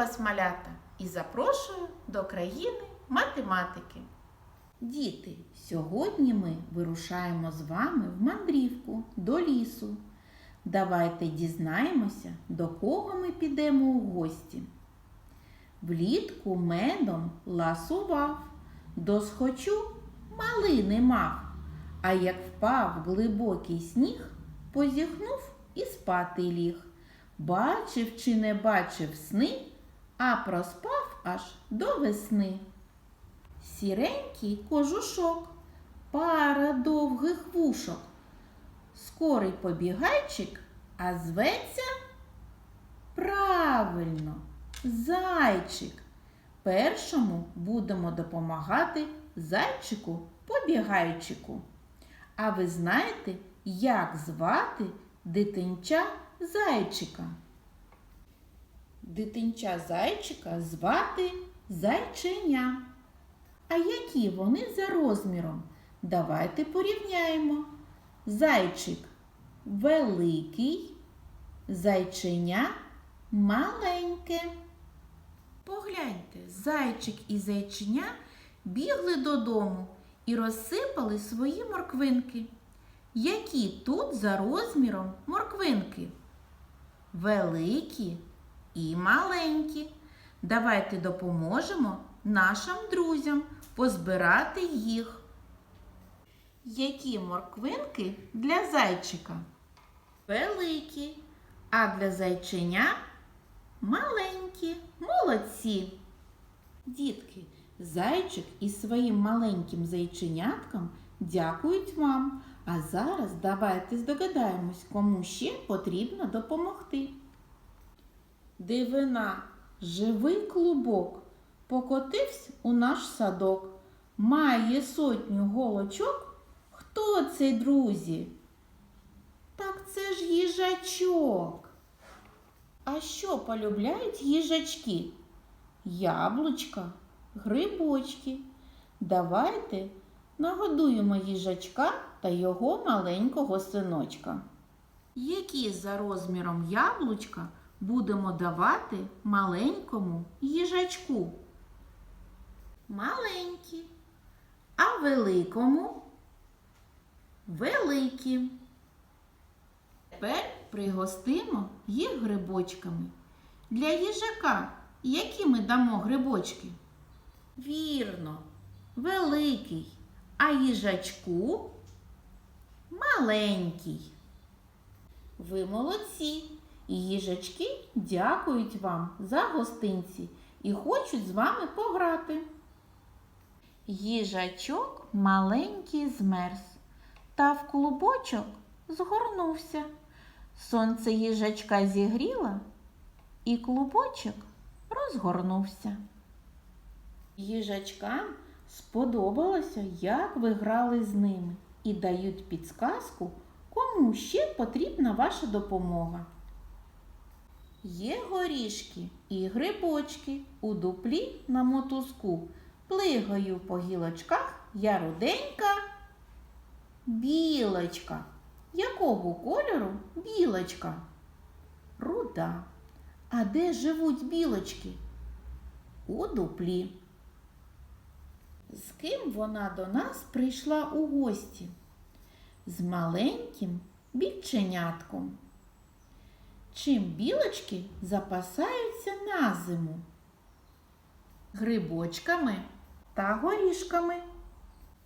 вас, малята, і запрошую до країни математики. Діти, сьогодні ми вирушаємо з вами в мандрівку до лісу. Давайте дізнаємося, до кого ми підемо у гості. Влітку медом ласував, досхочу малини мав, а як впав глибокий сніг, позіхнув і спати ліг. Бачив чи не бачив сни, а проспав аж до весни. Сіренький кожушок, пара довгих вушок, скорий побігайчик, а зветься правильно, зайчик. Першому будемо допомагати зайчику побігайчику. А ви знаєте, як звати дитинча зайчика? Дитинча зайчика звати зайченя. А які вони за розміром? Давайте порівняємо. Зайчик великий, зайченя маленьке. Погляньте, зайчик і зайченя бігли додому і розсипали свої морквинки. Які тут за розміром морквинки? Великі і маленькі. Давайте допоможемо нашим друзям позбирати їх. Які морквинки для зайчика? Великі, а для зайченя маленькі. Молодці. Дітки, зайчик із своїм маленьким зайченятком дякують вам. А зараз давайте здогадаємось, кому ще потрібно допомогти. Дивина, живий клубок, покотився у наш садок. Має сотню голочок. Хто це, друзі? Так це ж їжачок. А що полюбляють їжачки? Яблучка, грибочки. Давайте нагодуємо їжачка та його маленького синочка. Які за розміром яблучка будемо давати маленькому їжачку? Маленькі, а великому великі. Тепер пригостимо їх грибочками. Для їжака які ми дамо грибочки? Вірно, великий, а їжачку маленький. Ви молодці, їжачки дякують вам за гостинці і хочуть з вами пограти. Їжачок маленький змерз та в клубочок згорнувся. Сонце їжачка зігріло, і клубочок розгорнувся. Їжачкам сподобалося, як ви грали з ними, і дають підсказку, кому ще потрібна ваша допомога. Є горішки і грибочки у дуплі на мотузку. Плигаю по гілочках я руденька білочка. Якого кольору білочка? Руда. А де живуть білочки? У дуплі. З ким вона до нас прийшла у гості? З маленьким більченятком. Чим білочки запасаються на зиму? Грибочками та горішками.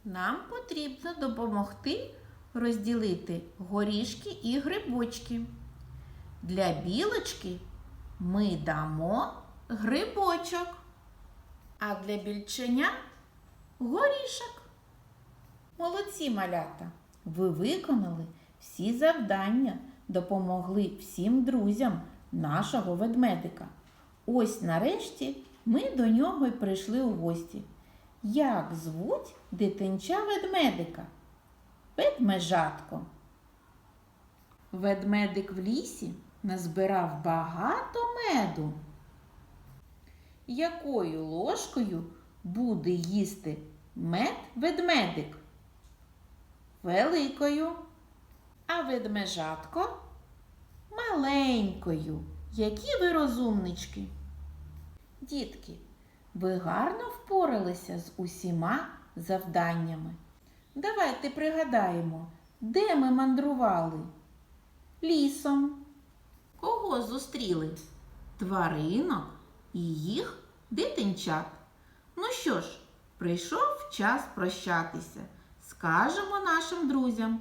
Нам потрібно допомогти розділити горішки і грибочки. Для білочки ми дамо грибочок, а для більченя горішок. Молодці малята! Ви виконали всі завдання, допомогли всім друзям нашого ведмедика. Ось нарешті ми до нього й прийшли у гості. Як звуть дитинча ведмедика? Ведмежатко. Ведмедик в лісі назбирав багато меду. Якою ложкою буде їсти мед ведмедик? Великою. А ведмежатко маленькою. Які ви розумнички? Дітки, ви гарно впоралися з усіма завданнями. Давайте пригадаємо, де ми мандрували? Лісом. Кого зустріли? Тваринок і їх дитинчат. Ну що ж, прийшов час прощатися. Скажемо нашим друзям